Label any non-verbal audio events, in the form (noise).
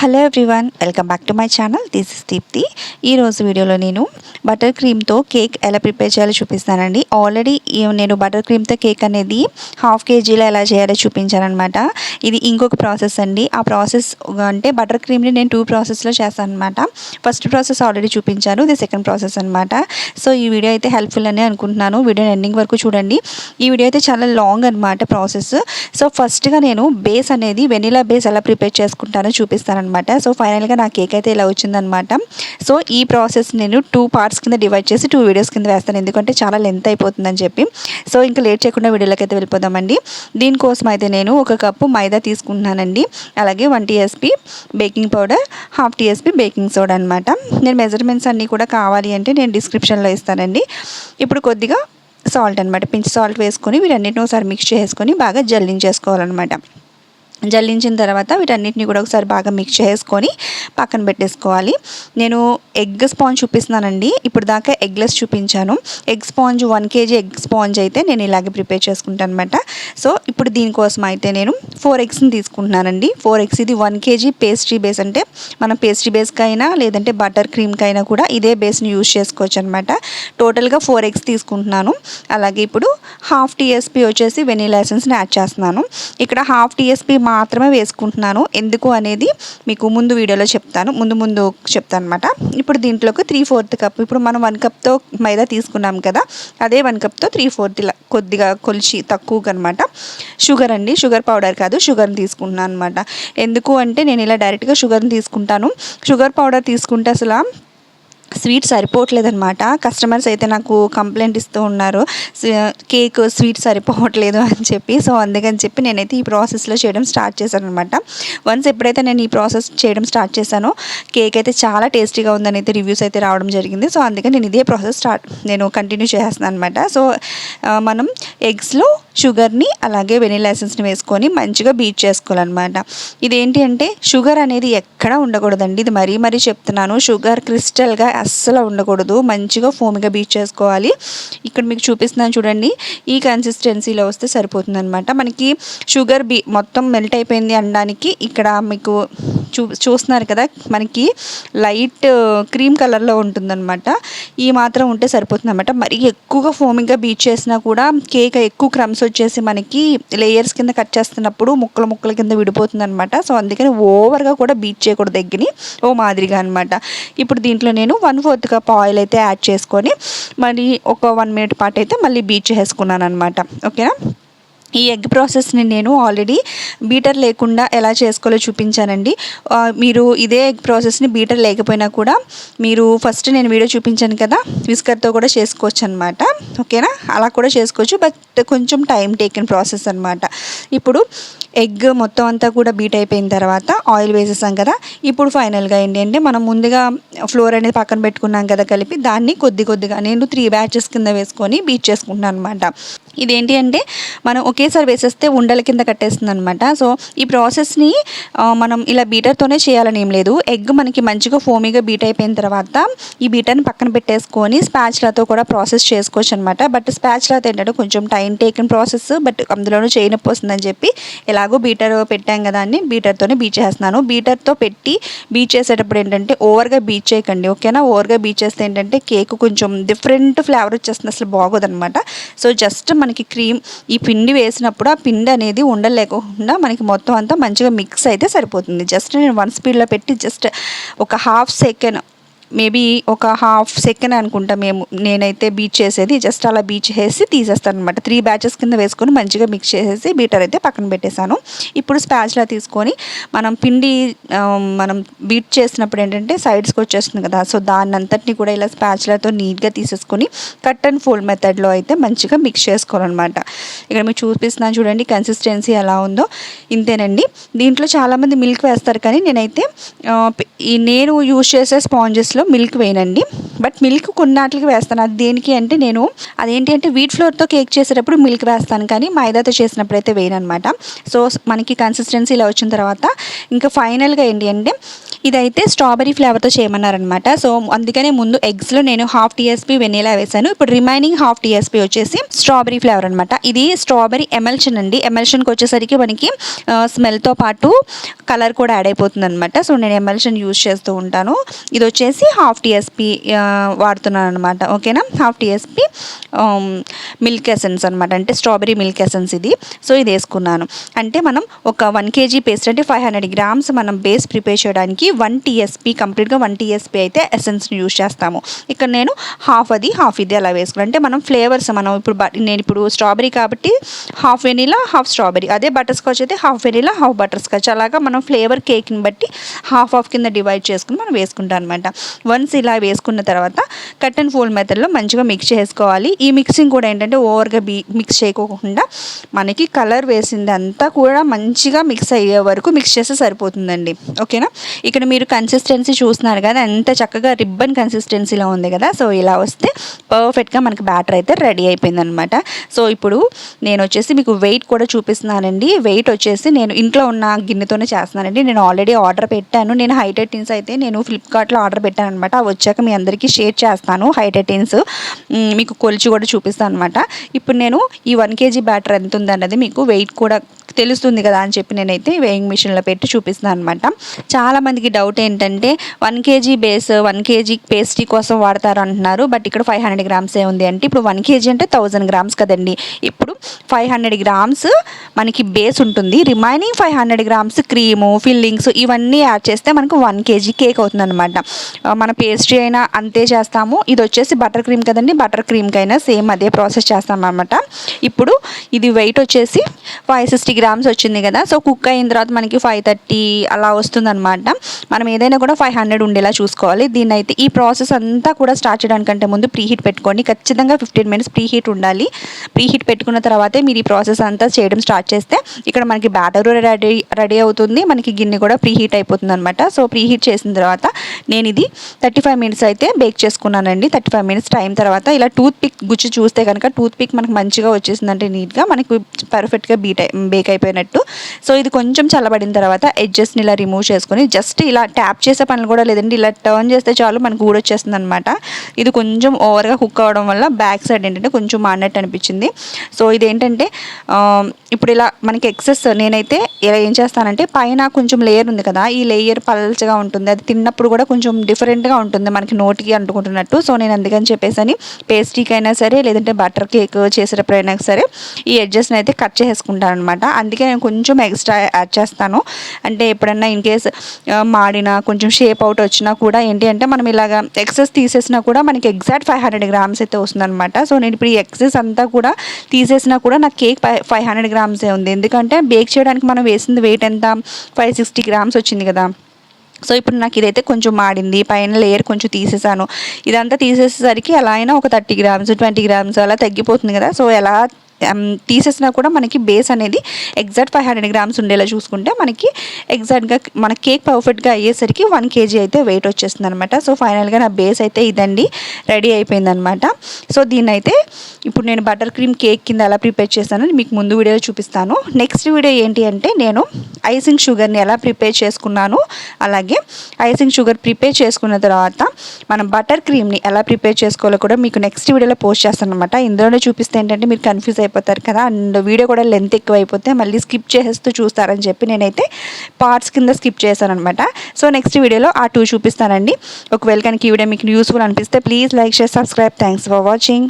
Hello everyone welcome back to my channel this is Deepti ఈరోజు వీడియోలో నేను butter క్రీమ్తో కేక్ ఎలా ప్రిపేర్ చేయాలో చూపిస్తానండి. ఆల్రెడీ నేను బటర్ క్రీమ్తో కేక్ అనేది హాఫ్ కేజీలో ఎలా చేయాలో చూపించాను ఇది ఇంకొక ప్రాసెస్ అండి. ఆ ప్రాసెస్ అంటే బటర్ క్రీమ్ని నేను టూ ప్రాసెస్లో చేస్తాను అనమాట ఫస్ట్ ప్రాసెస్ ఆల్రెడీ చూపించాను ఇది సెకండ్ ప్రాసెస్ అనమాట సో ఈ వీడియో అయితే హెల్ప్ఫుల్ అని అనుకుంటున్నాను. వీడియో ఎండింగ్ వరకు చూడండి. ఈ వీడియో అయితే చాలా లాంగ్ అనమాట ప్రాసెస్ సో ఫస్ట్గా నేను బేస్ అనేది వెనిలా బేస్ ఎలా ప్రిపేర్ చేసుకుంటానో చూపిస్తాను అనమాట సో ఫైనల్గా నా కేక్ అయితే ఇలా వచ్చిందనమాట సో ఈ ప్రాసెస్ నేను టూ పార్ట్స్ కింద డివైడ్ చేసి టూ వీడియోస్ కింద వేస్తాను. ఎందుకంటే చాలా లెంత్ అయిపోతుందని చెప్పి. సో ఇంకా లేట్ చేయకుండా వీడియోలోకి అయితే వెళ్ళిపోదామండి. దీనికోసం అయితే నేను ఒక కప్పు మైదా తీసుకుంటున్నానండి. అలాగే one TSP baking powder half TSP baking soda అనమాట నేను మెజర్మెంట్స్ అన్నీ కూడా కావాలి అంటే నేను డిస్క్రిప్షన్లో ఇస్తానండి. ఇప్పుడు కొద్దిగా సాల్ట్ అనమాట పించ్ సాల్ట్ వేసుకొని వీటన్నిటిని ఒకసారి మిక్స్ చేసుకొని బాగా జల్లించేసుకోవాలన్నమాట. జల్లించిన తర్వాత వీటన్నిటిని కూడా ఒకసారి బాగా మిక్స్ చేసుకొని పక్కన పెట్టేసుకోవాలి. నేను ఎగ్ స్పాంజ్ చూపిస్తున్నానండి. ఇప్పుడు దాకా ఎగ్లెస్ చూపించాను. Egg sponge one kg egg sponge అయితే నేను ఇలాగే ప్రిపేర్ చేసుకుంటాను అనమాట సో ఇప్పుడు దీనికోసం అయితే నేను ఫోర్ ఎగ్స్ని తీసుకుంటున్నానండి. ఫోర్ ఎగ్స్ ఇది వన్ కేజీ పేస్ట్రీ బేస్ అంటే మనం పేస్ట్రీ బేస్కైనా లేదంటే బటర్ క్రీమ్కైనా కూడా ఇదే బేస్ని యూజ్ చేసుకోవచ్చు అనమాట టోటల్గా ఫోర్ ఎగ్స్ తీసుకుంటున్నాను. అలాగే ఇప్పుడు హాఫ్ టీఎస్పీ వచ్చేసి వెనీలా ఎసెన్స్ని యాడ్ చేస్తున్నాను. ఇక్కడ హాఫ్ టీఎస్పీ మాత్రమే వేసుకుంటున్నాను. ఎందుకు అనేది మీకు ముందు వీడియోలో చెప్తాను. ముందు ముందు చెప్తాను అనమాట ఇప్పుడు దీంట్లోకి త్రీ ఫోర్త్ కప్ ఇప్పుడు మనం వన్ కప్తో మైదా తీసుకున్నాం కదా అదే వన్ కప్తో త్రీ ఫోర్త్ ఇలా కొద్దిగా కొలిచి తక్కువగా అనమాట షుగర్ అండి. షుగర్ పౌడర్ కాదు షుగర్ని తీసుకుంటున్నాను అనమాట ఎందుకు అంటే నేను ఇలా డైరెక్ట్గా షుగర్ని తీసుకుంటాను. షుగర్ పౌడర్ తీసుకుంటే అసలు స్వీట్ సరిపోవట్లేదనమాట కస్టమర్స్ అయితే నాకు కంప్లైంట్ ఇస్తూ ఉన్నారు. కేక్ స్వీట్ సరిపోవట్లేదు (laughs) అని చెప్పి. సో అందుకని చెప్పి నేనైతే ఈ ప్రాసెస్లో చేయడం స్టార్ట్ చేశాను అనమాట వన్స్ ఎప్పుడైతే నేను ఈ ప్రాసెస్ చేయడం స్టార్ట్ చేశానో కేక్ అయితే చాలా టేస్టీగా ఉందని అయితే రివ్యూస్ అయితే రావడం జరిగింది. సో అందుకని నేను ఇదే ప్రాసెస్ స్టార్ట్ నేను కంటిన్యూ చేస్తున్నాను అనమాట సో మనం ఎగ్స్లో షుగర్ని అలాగే వెనీలా ఎసెన్స్ని వేసుకొని మంచిగా బీట్ చేసుకోవాలన్నమాట. ఇదేంటి అంటే షుగర్ అనేది ఎక్కడ ఉండకూడదండి. ఇది మరీ మరీ చెప్తున్నాను. షుగర్ క్రిస్టల్గా అస్సలు ఉండకూడదు. మంచిగా ఫోమ్గా బీట్ చేసుకోవాలి. ఇక్కడ మీకు చూపిస్తున్నాను చూడండి. ఈ కన్సిస్టెన్సీలో వస్తే సరిపోతుందనమాట మనకి షుగర్ బీ మొత్తం మెల్ట్ అయిపోయింది అనడానికి ఇక్కడ మీకు చూ చూస్తున్నారు కదా మనకి లైట్ క్రీమ్ కలర్లో ఉంటుందన్నమాట. ఈ మాత్రం ఉంటే సరిపోతుంది అనమాట ఎక్కువగా ఫోమింగ్గా బీట్ చేసినా కూడా కేక్ ఎక్కువ క్రమ్స్ వచ్చేసి మనకి లేయర్స్ కింద కట్ చేస్తున్నప్పుడు ముక్కల ముక్కల కింద విడిపోతుంది అనమాట సో అందుకని ఓవర్గా కూడా బీట్ చేయకూడదు దగ్గర ఓ మాదిరిగా అనమాట ఇప్పుడు దీంట్లో నేను వన్ ఫోర్త్ కప్ ఆయిల్ అయితే యాడ్ చేసుకొని మరి ఒక వన్ మినిట్ పాటు అయితే మళ్ళీ బీట్ చేసుకున్నాను అనమాట ఓకేనా? ఈ ఎగ్ ప్రాసెస్ని నేను ఆల్రెడీ బీటర్ లేకుండా ఎలా చేసుకోవాలో చూపించానండి. మీరు ఇదే ఎగ్ ప్రాసెస్ని బీటర్ లేకపోయినా కూడా మీరు ఫస్ట్ నేను వీడియో చూపించాను కదా విస్కర్తో కూడా చేసుకోవచ్చు అనమాట ఓకేనా? అలా కూడా చేసుకోవచ్చు బట్ కొంచెం టైం టేకిన్ ప్రాసెస్ అనమాట ఇప్పుడు ఎగ్ మొత్తం అంతా కూడా బీట్ అయిపోయిన తర్వాత ఆయిల్ వేసేసాం కదా. ఇప్పుడు ఫైనల్గా ఏంటి అంటే మనం ముందుగా ఫ్లోర్ అనేది పక్కన పెట్టుకున్నాం కదా కలిపి దాన్ని కొద్ది కొద్దిగా నేను త్రీ బ్యాచెస్ కింద వేసుకొని బీట్ చేసుకుంటున్నాను అనమాట ఇదేంటి అంటే మనం ఒకేసారి వేసేస్తే ఉండల కింద కట్టేస్తుంది అనమాట సో ఈ ప్రాసెస్ని మనం ఇలా బీటర్తోనే చేయాలని ఏం లేదు. ఎగ్ మనకి మంచిగా ఫోమీగా బీట్ అయిపోయిన తర్వాత ఈ బీటర్ని పక్కన పెట్టేసుకొని స్పాచ్లతో కూడా ప్రాసెస్ చేసుకోవచ్చు అనమాట బట్ స్పాచ్లతో ఏంటంటే కొంచెం టైం టేకిన్ ప్రాసెస్ బట్ అందులోనూ చేయనొప్పి వస్తుందని చెప్పి ఇలా ఎలాగో బీటర్ పెట్టాం కదా అని బీటర్తోనే బీచ్ చేస్తున్నాను. బీటర్తో పెట్టి బీచ్ చేసేటప్పుడు ఏంటంటే ఓవర్గా బీచ్ చేయకండి ఓకేనా ఓవర్గా బీచ్ చేస్తే ఏంటంటే కేక్ కొంచెం డిఫరెంట్ ఫ్లేవర్ వచ్చేస్తుంది అసలు బాగోదనమాట. సో జస్ట్ మనకి క్రీమ్ ఈ పిండి వేసినప్పుడు ఆ పిండి అనేది ఉండలేకుండా మనకి మొత్తం అంతా మంచిగా మిక్స్ అయితే సరిపోతుంది. జస్ట్ నేను వన్ స్పీడ్లో పెట్టి జస్ట్ ఒక హాఫ్ సెకండ్ మేబీ ఒక హాఫ్ సెకండ్ అనుకుంటా మేము నేనైతే బీచ్ చేసేది జస్ట్ అలా బీచ్ చేసి తీసేస్తాను అనమాట త్రీ బ్యాచెస్ కింద వేసుకొని మంచిగా మిక్స్ చేసేసి బీటర్ అయితే పక్కన పెట్టేశాను. ఇప్పుడు స్పాచ్లా తీసుకొని మనం పిండి మనం బీట్ చేసినప్పుడు ఏంటంటే సైడ్స్కి వచ్చేస్తుంది కదా సో దాన్ని అంతటిని కూడా ఇలా స్పాచ్లతో నీట్గా తీసేసుకొని కట్ అండ్ ఫోల్డ్ మెథడ్లో అయితే మంచిగా మిక్స్ చేసుకోవాలన్నమాట. ఇక్కడ మీరు చూపిస్తున్నాను చూడండి కన్సిస్టెన్సీ ఎలా ఉందో. ఇంతేనండి. దీంట్లో చాలామంది మిల్క్ వేస్తారు కానీ నేనైతే నేను యూజ్ చేసే స్పాంజెస్లో దాంట్లో మిల్క్ వేయనండి. బట్ మిల్క్ కొన్నాటికి వేస్తాను. అది దేనికి అంటే నేను అదేంటి అంటే వీట్ ఫ్లోర్తో కేక్ చేసేటప్పుడు మిల్క్ వేస్తాను. కానీ మైదాతో చేసినప్పుడు అయితే వేయనమాట అనమాట సో మనకి కన్సిస్టెన్సీ ఇలా వచ్చిన తర్వాత ఇంకా ఫైనల్గా ఏంటి అంటే ఇదైతే స్ట్రాబెరీ ఫ్లేవర్తో చేయమన్నారనమాట సో అందుకనే ముందు ఎగ్స్లో నేను హాఫ్ టీఎస్పీ వెనీలా వేసాను. ఇప్పుడు remaining half T S P వచ్చేసి స్ట్రాబెరీ ఫ్లేవర్ అనమాట ఇది స్ట్రాబెరీ ఎమల్షన్ అండి. ఎమల్షన్కి వచ్చేసరికి మనకి స్మెల్తో పాటు కలర్ కూడా యాడ్ అయిపోతుంది అనమాట సో నేను ఎమల్షన్ యూజ్ చేస్తూ ఉంటాను. ఇది వచ్చేసి హాఫ్ టీఎస్పీ వాడుతున్నాను అనమాట ఓకేనా? హాఫ్ టీఎస్పీ మిల్క్ ఎసెన్స్ అనమాట అంటే స్ట్రాబెరీ మిల్క్ ఎసెన్స్ ఇది. సో ఇది వేసుకున్నాను. అంటే మనం ఒక వన్ కేజీ పేస్ట్ అంటే ఫైవ్ హండ్రెడ్ గ్రామ్స్ మనం బేస్ ప్రిపేర్ చేయడానికి వన్ టీఎస్పీ కంప్లీట్గా వన్ టీఎస్పీ అయితే ఎసెన్స్ని యూజ్ చేస్తాము. ఇక్కడ నేను హాఫ్ అది హాఫ్ ఇది అలా వేసుకున్నాను. అంటే మనం ఫ్లేవర్స్ మనం ఇప్పుడు నేను ఇప్పుడు స్ట్రాబెరీ కాబట్టి హాఫ్ వెనీలా హాఫ్ స్ట్రాబెరీ అదే బటర్ స్కాచ్ అయితే half vanilla half butterscotch అలాగా మనం ఫ్లేవర్ కేక్ని బట్టి హాఫ్ హాఫ్ కింద డివైడ్ చేసుకుని మనం వేసుకుంటాం అనమాట వన్స్ ఇలా వేసుకున్న తర్వాత కట్ అండ్ ఫోల్డ్ మెథడ్లో మంచిగా మిక్స్ చేసుకోవాలి. ఈ మిక్సింగ్ కూడా ఏంటంటే ఓవర్గా బీ మిక్స్ చేయకోకుండా మనకి కలర్ వేసింది అంతా కూడా మంచిగా మిక్స్ అయ్యే వరకు మిక్స్ చేస్తే సరిపోతుందండి. ఓకేనా? ఇక్కడ మీరు కన్సిస్టెన్సీ చూస్తున్నారు కదా ఎంత చక్కగా రిబ్బన్ కన్సిస్టెన్సీలో ఉంది కదా సో ఇలా వస్తే పర్ఫెక్ట్గా మనకి బ్యాటర్ అయితే రెడీ అయిపోయింది అనమాట సో ఇప్పుడు నేను వచ్చేసి మీకు వెయిట్ కూడా చూపిస్తున్నానండి. వెయిట్ వచ్చేసి నేను ఇంట్లో ఉన్న గిన్నెతోనే చేస్తున్నానండి. నేను ఆల్రెడీ ఆర్డర్ పెట్టాను. నేను హైటెటిన్స్ అయితే నేను ఫ్లిప్కార్ట్లో ఆర్డర్ పెట్టాను. అనమాట వచ్చాక మీ అందరికీ షేర్ చేస్తాను. హైటెటిన్స్ మీకు కొలిచి కూడా చూపిస్తాను అనమాట ఇప్పుడు నేను ఈ వన్ కేజీ బ్యాటర్ ఎంత ఉందన్నది మీకు వెయిట్ కూడా తెలుస్తుంది కదా అని చెప్పి నేనైతే వేయింగ్ మిషన్లో పెట్టి చూపిస్తున్నాను అనమాట చాలామందికి డౌట్ ఏంటంటే one kg base one kg pastry కోసం వాడతారు అంటున్నారు. బట్ ఇక్కడ ఫైవ్ హండ్రెడ్ గ్రామ్సే ఉంది అంటే ఇప్పుడు వన్ కేజీ అంటే థౌజండ్ గ్రామ్స్ కదండి. ఇప్పుడు ఫైవ్ హండ్రెడ్ గ్రామ్స్ మనకి బేస్ ఉంటుంది. Remaining five hundred grams cream fillings ఇవన్నీ యాడ్ చేస్తే మనకు వన్ కేజీ కేక్ అవుతుంది అనమాట మన పేస్ట్రీ అయినా అంతే చేస్తాము. ఇది వచ్చేసి బటర్ క్రీమ్ కదండి. బటర్ క్రీమ్కైనా సేమ్ అదే ప్రాసెస్ చేస్తాం అనమాట ఇప్పుడు ఇది వెయిట్ వచ్చేసి ఫైవ్ సిక్స్టీ గ్రామ్స్ వచ్చింది కదా. సో కుక్ అయిన తర్వాత మనకి ఫైవ్ థర్టీ అలా వస్తుందన్నమాట. మనం ఏదైనా కూడా ఫైవ్ హండ్రెడ్ ఉండేలా చూసుకోవాలి. దీన్ని అయితే ఈ ప్రాసెస్ అంతా కూడా స్టార్ట్ చేయడానికంటే ముందు ప్రీ హీట్ పెట్టుకోండి. ఖచ్చితంగా ఫిఫ్టీన్ మినిట్స్ ప్రీ హీట్ ఉండాలి. ప్రీ హీట్ పెట్టుకున్న తర్వాతే మీరు ఈ ప్రాసెస్ అంతా చేయడం స్టార్ట్ చేస్తే ఇక్కడ మనకి బ్యాటర్ రెడీ రెడీ అవుతుంది. మనకి గిన్నె కూడా ప్రీ హీట్ అయిపోతుంది అనమాట సో ప్రీ హీట్ చేసిన తర్వాత నేను ఇది థర్టీ ఫైవ్ మినిట్స్ అయితే బేక్ చేసుకున్నానండి. థర్టీ ఫైవ్ మినిట్స్ టైం తర్వాత ఇలా టూత్ పిక్ గుచ్చి చూస్తే కనుక టూత్ పిక్ మనకు మంచిగా వచ్చేసిందంటే నీట్గా మనకి పర్ఫెక్ట్గా బీట్ బేక్ అయిపోయినట్టు. సో ఇది కొంచెం చల్లబడిన తర్వాత ఎడ్జస్ట్ని ఇలా రిమూవ్ చేసుకొని జస్ట్ ఇలా ట్యాప్ చేసే పనులు కూడా లేదండి. ఇలా టర్న్ చేస్తే చాలు మనకు ఊడొచ్చేస్తుంది అనమాట ఇది కొంచెం ఓవర్గా కుక్ అవ్వడం వల్ల బ్యాక్ సైడ్ ఏంటంటే కొంచెం మాడినట్టు అనిపించింది. సో ఇదేంటంటే ఇప్పుడు ఇలా మనకి ఎక్సెస్ నేనైతే ఇలా ఏం చేస్తానంటే పైన కొంచెం లేయర్ ఉంది కదా ఈ లేయర్ పల్చగా ఉంటుంది. అది తిన్నప్పుడు కూడా కొంచెం డిఫరెంట్గా ఉంటుంది మనకి నోటికి అంటుకుంటున్నట్టు. సో నేను అందుకని చెప్పేసి అని పేస్ట్రీకి అయినా సరే లేదంటే బటర్ కేక్ చేసేటప్పుడైనా సరే ఈ ఎడ్జెస్ని అయితే కట్ చేసుకుంటాను అనమాట అందుకే నేను కొంచెం ఎక్స్ట్రా యాడ్ చేస్తాను. అంటే ఎప్పుడన్నా ఇన్ కేస్ మాడినా కొంచెం షేప్ అవుట్ వచ్చినా కూడా ఏంటి అంటే మనం ఇలాగ ఎక్సెస్ తీసేసినా కూడా మనకి ఎగ్జాక్ట్ ఫైవ్ హండ్రెడ్ గ్రామ్స్ అయితే వస్తుందన్నమాట. సో నేను ఇప్పుడు ఈ ఎక్సెస్ అంతా కూడా తీసేసినా కూడా నాకు కేక్ ఫైవ్ హండ్రెడ్ గ్రామ్సే ఉంది. ఎందుకంటే బేక్ చేయడానికి మనం వేసింది వెయిట్ ఎంత? ఫైవ్ సిక్స్టీ గ్రామ్స్ వచ్చింది కదా. సో ఇప్పుడు నాకు ఇదైతే కొంచెం మాడింది. పైన లేయర్ కొంచెం తీసేసాను. ఇదంతా తీసేసేసరికి ఎలా అయినా ఒక థర్టీ గ్రామ్స్ ట్వంటీ గ్రామ్స్ అలా తగ్గిపోతుంది కదా. సో ఎలా Um, తీసేసినా కూడా మనకి బేస్ అనేది ఎగ్జాక్ట్ ఫైవ్ హండ్రెడ్ గ్రామ్స్ ఉండేలా చూసుకుంటే మనకి ఎగ్జాక్ట్గా మన కేక్ పర్ఫెక్ట్గా అయ్యేసరికి వన్ కేజీ అయితే వెయిట్ వచ్చేస్తుంది అనమాట సో ఫైనల్గా నా బేస్ అయితే ఇదండి. రెడీ అయిపోయిందనమాట సో దీన్ని అయితే ఇప్పుడు నేను బటర్ క్రీమ్ కేక్ కింద ఎలా ప్రిపేర్ చేస్తానో మీకు ముందు వీడియోలో చూపిస్తాను. నెక్స్ట్ వీడియో ఏంటి అంటే నేను ఐసింగ్ షుగర్ని ఎలా ప్రిపేర్ చేసుకున్నాను అలాగే ఐసింగ్ షుగర్ ప్రిపేర్ చేసుకున్న తర్వాత మనం బటర్ క్రీమ్ని ఎలా ప్రిపేర్ చేసుకోవాలో కూడా మీకు నెక్స్ట్ వీడియోలో పోస్ట్ చేస్తాను అనమాట ఇందులోనే చూపిస్తే ఏంటంటే మీరు కన్ఫ్యూజ్ అయిపోతారు కదా అండ్ వీడియో కూడా లెంత్ ఎక్కువ అయిపోతే మళ్ళీ స్కిప్ చేసేస్తూ చూస్తారని చెప్పి నేనైతే పార్ట్స్ కింద స్కిప్ చేశాను అనమాట సో నెక్స్ట్ వీడియోలో ఆ టూ చూపిస్తానండి. ఒకవేళ కనుక ఈ వీడియో మీకు యూస్ఫుల్ అనిపిస్తే please like share subscribe thanks for watching